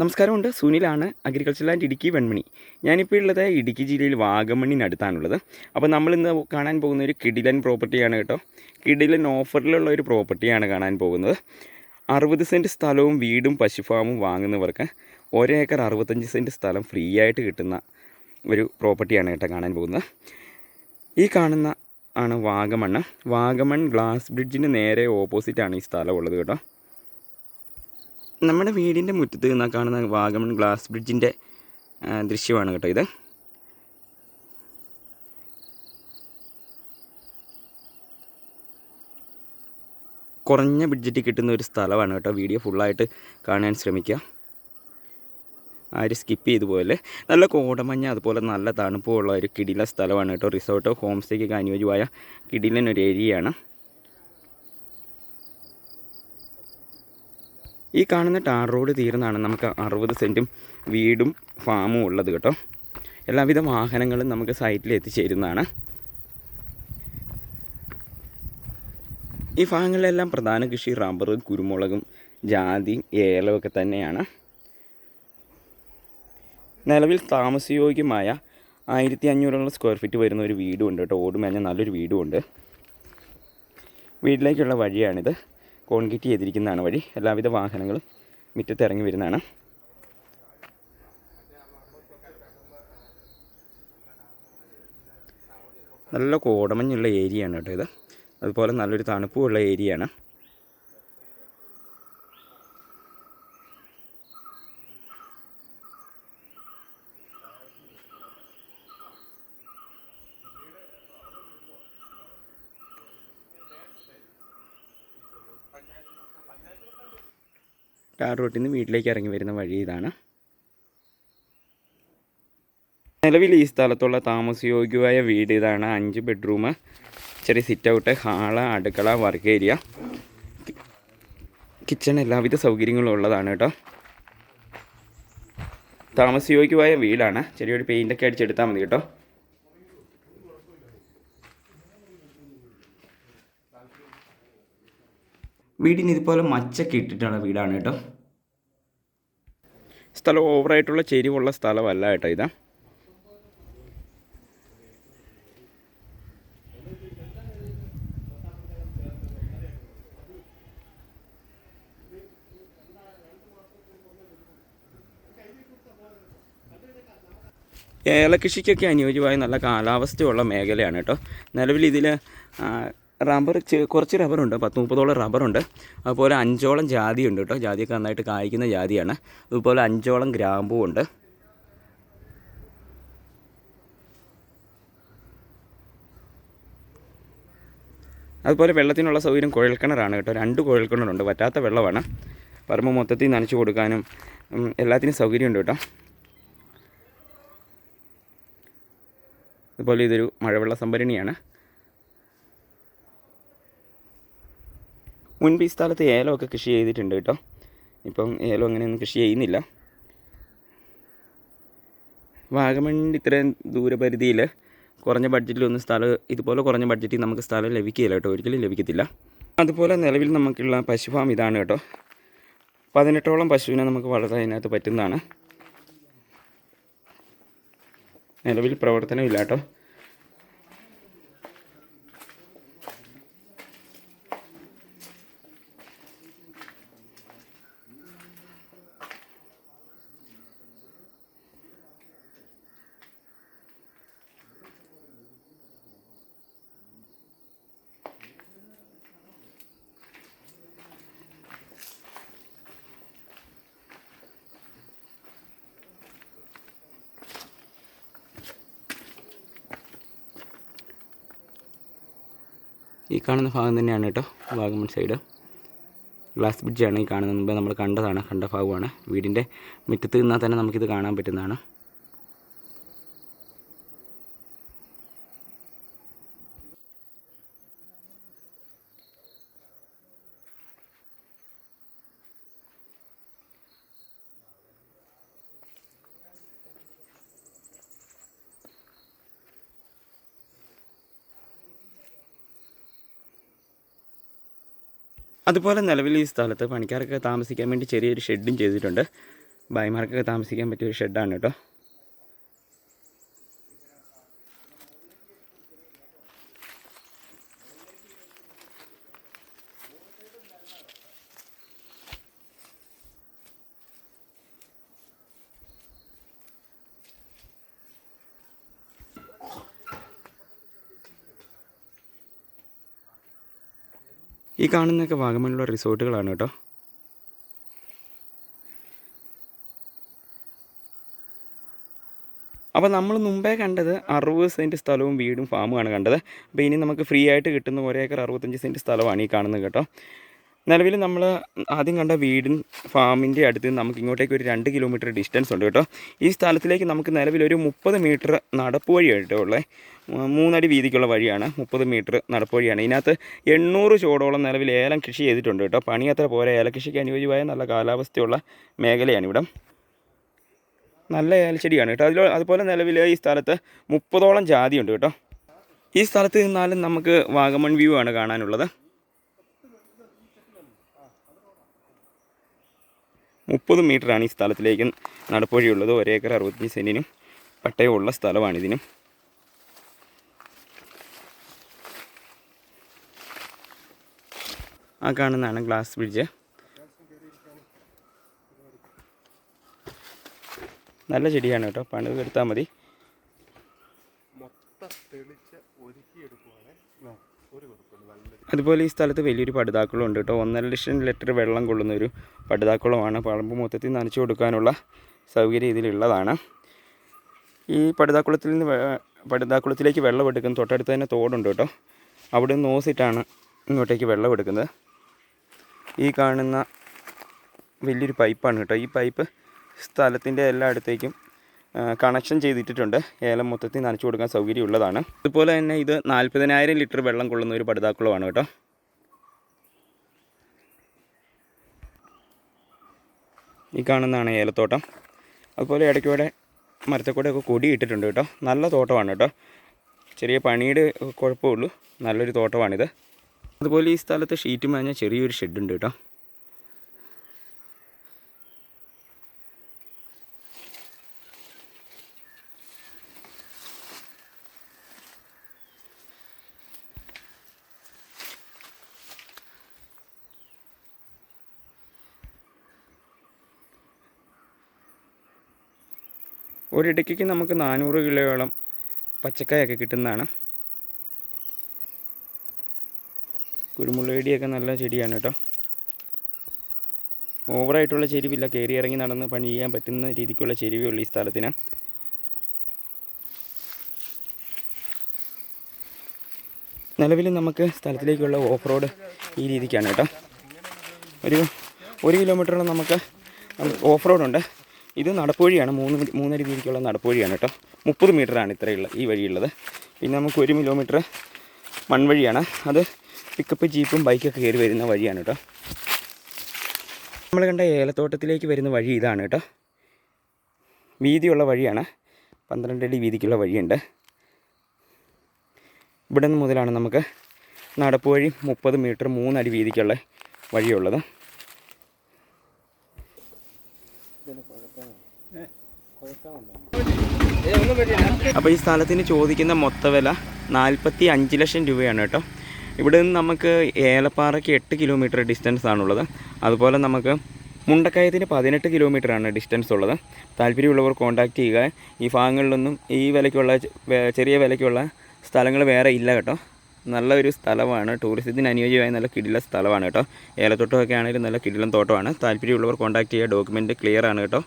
നമസ്കാരമുണ്ട്. സുനിലാണ് agriculture land Idukki Venmani. ഞാനിപ്പോൾ ഉള്ളത് ഇടുക്കി ജില്ലയിൽ വാഗമണ്ണിനടുത്താണുള്ളത് അപ്പോൾ നമ്മൾ ഇന്ന് കാണാൻ പോകുന്ന ഒരു കിഡിലൻ പ്രോപ്പർട്ടിയാണ് കേട്ടോ. കിഡിലൻ ഓഫറിലുള്ള ഒരു പ്രോപ്പർട്ടിയാണ് കാണാൻ പോകുന്നത്. അറുപത് സെന്റ് സ്ഥലവും വീടും പശുഫാമും വാങ്ങുന്നവർക്ക് ഒരേക്കർ അറുപത്തഞ്ച് സെന്റ് സ്ഥലം ഫ്രീ ആയിട്ട് കിട്ടുന്ന ഒരു പ്രോപ്പർട്ടിയാണ് കേട്ടോ കാണാൻ പോകുന്നത്. ഈ കാണുന്ന ആണ് വാഗമണ്ണ്. വാഗമൺ ഗ്ലാസ് ബ്രിഡ്ജിന് നേരെ ഓപ്പോസിറ്റാണ് ഈ സ്ഥലം ഉള്ളത് കേട്ടോ. നമ്മുടെ വീടിന്റെ മുറ്റത്ത് നിന്നാൽ കാണുന്ന വാഗമൺ ഗ്ലാസ് ബ്രിഡ്ജിന്റെ ദൃശ്യമാണ് കേട്ടോ ഇത്. കുറഞ്ഞ ബഡ്ജറ്റിൽ കിട്ടുന്ന ഒരു സ്ഥലമാണ് കേട്ടോ വീഡിയോ ഫുള്ളായിട്ട് കാണാൻ ശ്രമിക്കുക. ആരും സ്കിപ്പ് ചെയ്തു പോലെ നല്ല കോടമഞ്ഞ അതുപോലെ നല്ല തണുപ്പുള്ള ഒരു കിടില സ്ഥലമാണ് കേട്ടോ. റിസോർട്ടോ ഹോം സ്റ്റേക്കൊക്കെ അനുയോജ്യമായ കിടിലൻ ഒരു ഏരിയയാണ് ഈ കാണുന്ന ടാർ റോഡ് തീർന്നാണ് നമുക്ക് അറുപത് സെന്റും വീടും ഫാമും ഉള്ളത് കേട്ടോ. എല്ലാവിധ വാഹനങ്ങളും നമുക്ക് സൈറ്റിൽ എത്തിച്ചേരുന്നതാണ്. ഈ ഭാഗങ്ങളിലെല്ലാം പ്രധാന കൃഷി റബ്ബർ കുരുമുളകും ജാതിയും ഏലമൊക്കെ തന്നെയാണ്. നിലവിൽ താമസയോഗ്യമായ ആയിരത്തി അഞ്ഞൂറോളം സ്ക്വയർ ഫീറ്റ് വരുന്ന ഒരു വീടും ഉണ്ട് കേട്ടോ. ഓടുമേഞ്ഞ നല്ലൊരു വീടും ഉണ്ട്. വീട്ടിലേക്കുള്ള വഴിയാണിത്. കോൺക്രീറ്റ് ചെയ്തിരിക്കുന്നതാണ് വഴി. എല്ലാവിധ വാഹനങ്ങളും മുറ്റത്ത് ഇറങ്ങി വരുന്നതാണ്. നല്ല കോടമഞ്ഞുള്ള ഏരിയയാണ് കേട്ടോ ഇത്. അതുപോലെ നല്ലൊരു തണുപ്പുമുള്ള ഏരിയയാണ്. ടാർ റോട്ടിൽ നിന്ന് വീട്ടിലേക്ക് ഇറങ്ങി വരുന്ന വഴി ഇതാണ്. നിലവിൽ ഈ സ്ഥലത്തുള്ള താമസയോഗ്യമായ വീട് ഇതാണ്. അഞ്ച് ബെഡ്റൂം ചെറിയ സിറ്റ് ഔട്ട് ഹാൾ അടുക്കള വർക്ക് ഏരിയ കിച്ചൺ എല്ലാവിധ സൗകര്യങ്ങളും ഉള്ളതാണ് കേട്ടോ. താമസയോഗ്യമായ വീടാണ്. ചെറിയൊരു പെയിന്റൊക്കെ അടിച്ചെടുത്താൽ മതി കേട്ടോ. വീടിന് ഇതുപോലെ മച്ചൊക്കെ ഇട്ടിട്ടുള്ള വീടാണ് കേട്ടോ. സ്ഥലം ഓവറായിട്ടുള്ള ചെരിവുള്ള സ്ഥലമല്ല കേട്ടോ ഇതാ. ഏലകൃഷിക്കൊക്കെ അനുയോജ്യമായ നല്ല കാലാവസ്ഥയുള്ള മേഖലയാണ് കേട്ടോ. നിലവിൽ ഇതിൽ റബ്ബർ കുറച്ച് റബ്ബറുണ്ട്. പത്ത് മുപ്പതോളം റബ്ബറുണ്ട്. അതുപോലെ അഞ്ചോളം ജാതിയുണ്ട് കേട്ടോ. ജാതിയൊക്കെ നന്നായിട്ട് കായ്ക്കുന്ന ജാതിയാണ്. അതുപോലെ അഞ്ചോളം ഗ്രാമ്പും ഉണ്ട്. അതുപോലെ വെള്ളത്തിനുള്ള സൗകര്യം കുഴൽക്കിണറാണ് കേട്ടോ. രണ്ട് കുഴൽക്കിണറുണ്ട്. വറ്റാത്ത വെള്ളമാണ്. പറമ്പ് മൊത്തത്തിൽ നനച്ചു കൊടുക്കാനും എല്ലാത്തിനും സൗകര്യമുണ്ട് കേട്ടോ. അതുപോലെ ഇതൊരു മഴവെള്ള സംഭരണിയാണ്. മുൻപ് ഈ സ്ഥലത്ത് ഏലമൊക്കെ കൃഷി ചെയ്തിട്ടുണ്ട് കേട്ടോ. ഇപ്പം ഏലം അങ്ങനെയൊന്നും കൃഷി ചെയ്യുന്നില്ല. വാഗമണ്ണിന്റെ ഇത്രയും ദൂരപരിധിയിൽ കുറഞ്ഞ ബഡ്ജറ്റിലൊന്നും സ്ഥലം ഇതുപോലെ കുറഞ്ഞ ബഡ്ജറ്റിൽ നമുക്ക് സ്ഥലം ലഭിക്കില്ല കേട്ടോ. ഒരിക്കലും ലഭിക്കത്തില്ല. അതുപോലെ നിലവിൽ നമുക്കുള്ള പശു ഫാം ഇതാണ് കേട്ടോ. പതിനെട്ടോളം പശുവിനെ നമുക്ക് വളരെ അതിനകത്ത് പറ്റുന്നതാണ്. നിലവിൽ പ്രവർത്തനമില്ല കേട്ടോ. ഈ കാണുന്ന ഭാഗം തന്നെയാണ് കേട്ടോ. വാഗമൺ സൈഡ് ഗ്ലാസ് ബ്രിഡ്ജാണ് ഈ കാണുന്നത്. മുമ്പേ നമ്മൾ കണ്ടതാണ്. കണ്ട ഭാഗമാണ്. വീടിന്റെ മുറ്റത്ത് നിന്നാൽ തന്നെ നമുക്കിത് കാണാൻ പറ്റുന്നതാണ്. അതുപോലെ നിലവിൽ ഈ സ്ഥലത്ത് പണിക്കാർക്ക് താമസിക്കാൻ വേണ്ടി ചെറിയൊരു ഷെഡും ചെയ്തിട്ടുണ്ട്. ഭായിമാർക്കൊക്കെ താമസിക്കാൻ പറ്റിയ ഒരു ഷെഡാണ് കേട്ടോ. ഈ കാണുന്നൊക്കെ വാഗമണിലുള്ള റിസോർട്ടുകളാണ് കേട്ടോ. അപ്പോൾ നമ്മൾ മുമ്പേ കണ്ടത് അറുപത് സെന്റ് സ്ഥലവും വീടും ഫാമുമാണ് കണ്ടത്. അപ്പോൾ ഇനി നമുക്ക് ഫ്രീ ആയിട്ട് കിട്ടുന്ന ഒരേക്കർ അറുപത്തഞ്ച് സെന്റ് സ്ഥലമാണ് ഈ കാണുന്നത് കേട്ടോ. നിലവിൽ നമ്മൾ ആദ്യം കണ്ട വീടും ഫാമിന്റെ അടുത്ത് നമുക്ക് ഇങ്ങോട്ടേക്ക് ഒരു രണ്ട് കിലോമീറ്റർ ഡിസ്റ്റൻസ് ഉണ്ട് കേട്ടോ. ഈ സ്ഥലത്തിലേക്ക് നമുക്ക് നിലവിൽ ഒരു മുപ്പത് മീറ്റർ നടപ്പ് വഴിയായിട്ടോ ഉള്ളത് മൂന്നടി വീതിക്കുള്ള വഴിയാണ്. മുപ്പത് മീറ്റർ നടപ്പ് വഴിയാണ്. ഇതിനകത്ത് എണ്ണൂറ് ചോടോളം നിലവിൽ ഏലം കൃഷി ചെയ്തിട്ടുണ്ട് കേട്ടോ. പണി അത്ര പോലെ ഏലകൃഷിക്ക് അനുയോജ്യമായ നല്ല കാലാവസ്ഥയുള്ള മേഖലയാണ് ഇവിടെ. നല്ല ഏലച്ചെടിയാണ് കേട്ടോ. അതിൽ അതുപോലെ നിലവിൽ ഈ സ്ഥലത്ത് മുപ്പതോളം ജാതിയുണ്ട് കേട്ടോ. ഈ സ്ഥലത്ത് നിന്നാലും നമുക്ക് വാഗമൺ വ്യൂ ആണ് കാണാനുള്ളത്. മുപ്പത് മീറ്ററാണ് ഈ സ്ഥലത്തിലേക്ക് നടപ്പുഴയുള്ളത്. ഒരേക്കർ അറുപത്തി സെന്റിനും പട്ടയമുള്ള സ്ഥലമാണ് ഇതിനും ആ കാണുന്നതാണ് ഗ്ലാസ് ബ്രിഡ്ജ്. നല്ല ചെടിയാണ് കേട്ടോ. പണിത് എടുത്താൽ മതി. അതുപോലെ ഈ സ്ഥലത്ത് വലിയൊരു പടുതാക്കുളം ഉണ്ട് കേട്ടോ. ഒന്നര ലക്ഷം ലിറ്റർ വെള്ളം കൊള്ളുന്ന ഒരു പടുതാക്കുളമാണ് പറമ്പ് മൊത്തത്തിൽ നനച്ചു കൊടുക്കാനുള്ള സൗകര്യം ഇതിലുള്ളതാണ്. ഈ പടുതാക്കുളത്തിൽ നിന്ന് പടുതാക്കുളത്തിലേക്ക് വെള്ളം എടുക്കുന്ന തൊട്ടടുത്ത് തന്നെ തോടുണ്ട് കേട്ടോ. അവിടെ നിന്ന് നോസിട്ടാണ് ഇങ്ങോട്ടേക്ക് വെള്ളം എടുക്കുന്നത്. ഈ കാണുന്ന വലിയൊരു പൈപ്പാണ് കേട്ടോ. ഈ പൈപ്പ് സ്ഥലത്തിന്റെ എല്ലായിടത്തേക്കും കണക്ഷൻ ചെയ്തിട്ടിട്ടുണ്ട്. ഏലം മൊത്തത്തിൽ നനച്ചു കൊടുക്കാൻ സൗകര്യമുള്ളതാണ്. അതുപോലെ തന്നെ ഇത് നാൽപ്പതിനായിരം ലിറ്റർ വെള്ളം കൊള്ളുന്ന ഒരു പടുതാക്കുളമാണ് കേട്ടോ. ഈ കാണുന്നതാണ് ഏലത്തോട്ടം. അതുപോലെ ഇടയ്ക്കൂടെ മരത്തെക്കൂടെയൊക്കെ കൊടിയിട്ടിട്ടുണ്ട് കേട്ടോ. നല്ല തോട്ടമാണ് കേട്ടോ. ചെറിയ പണിയുടെ കുഴപ്പമുള്ളൂ. നല്ലൊരു തോട്ടമാണിത്. അതുപോലെ ഈ സ്ഥലത്ത് ഷീറ്റ് മാഞ്ഞ ചെറിയൊരു ഷെഡുണ്ട് കേട്ടോ. ഒരിടയ്ക്ക് നമുക്ക് നാനൂറ് കിലോയോളം പച്ചക്കായൊക്കെ കിട്ടുന്നതാണ്. കുരുമുളകടിയൊക്കെ നല്ല ചെടിയാണ് കേട്ടോ. ഓവറായിട്ടുള്ള ചെരിവില്ല. കയറി ഇറങ്ങി നടന്ന് പണി ചെയ്യാൻ പറ്റുന്ന രീതിക്കുള്ള ചെരിവേ ഉള്ളൂ ഈ സ്ഥലത്തിന്. നിലവിൽ നമുക്ക് സ്ഥലത്തിലേക്കുള്ള ഓഫ് റോഡ് ഈ രീതിക്കാണ് കേട്ടോ. ഒരു ഒരു കിലോമീറ്ററോളം നമുക്ക് ഓഫ് റോഡുണ്ട്. ഇത് നടപ്പുവഴിയാണ് മൂന്ന് മൂന്നര വീതിക്കുള്ള നടപ്പുവഴിയാണ് കേട്ടോ. മുപ്പത് മീറ്ററാണ് ഇത്രയുള്ള ഈ വഴിയുള്ളത്. പിന്നെ നമുക്ക് ഒരു കിലോമീറ്റർ മൺവഴിയാണ്. അത് പിക്കപ്പ് ജീപ്പും ബൈക്കൊക്കെ കയറി വരുന്ന വഴിയാണ് കേട്ടോ. നമ്മൾ കണ്ട ഏലത്തോട്ടത്തിലേക്ക് വരുന്ന വഴി ഇതാണ് കേട്ടോ. വീതിയുള്ള വഴിയാണ്. പന്ത്രണ്ട് അടി വീതിക്കുള്ള വഴിയുണ്ട്. ഇവിടെ നിന്ന് മുതലാണ് നമുക്ക് നടപ്പ് വഴി മുപ്പത് മീറ്റർ മൂന്നടി വീതിക്കുള്ള വഴിയുള്ളത്. അപ്പോൾ ഈ സ്ഥലത്തിന് ചോദിക്കുന്ന മൊത്തവില നാൽപ്പത്തി അഞ്ച് ലക്ഷം രൂപയാണ് കേട്ടോ. ഇവിടെ നിന്ന് നമുക്ക് ഏലപ്പാറയ്ക്ക് എട്ട് കിലോമീറ്റർ ഡിസ്റ്റൻസ് ആണുള്ളത്. അതുപോലെ നമുക്ക് മുണ്ടക്കയത്തിന് പതിനെട്ട് കിലോമീറ്ററാണ് ഡിസ്റ്റൻസ് ഉള്ളത്. താല്പര്യമുള്ളവർ കോൺടാക്റ്റ് ചെയ്യുക. ഈ ഭാഗങ്ങളിലൊന്നും ഈ വിലയ്ക്കുള്ള ചെറിയ വിലയ്ക്കുള്ള സ്ഥലങ്ങൾ വേറെ ഇല്ല കേട്ടോ. നല്ലൊരു സ്ഥലമാണ്. ടൂറിസത്തിന് അനുയോജ്യമായ നല്ല കിടില സ്ഥലമാണ് കേട്ടോ. ഏലത്തോട്ടമൊക്കെ ആണെങ്കിലും നല്ല കിടിലം തോട്ടമാണ്. താല്പര്യമുള്ളവർ കോൺടാക്ട് ചെയ്യുക. ഡോക്യുമെന്റ് ക്ലിയർ ആണ് കേട്ടോ.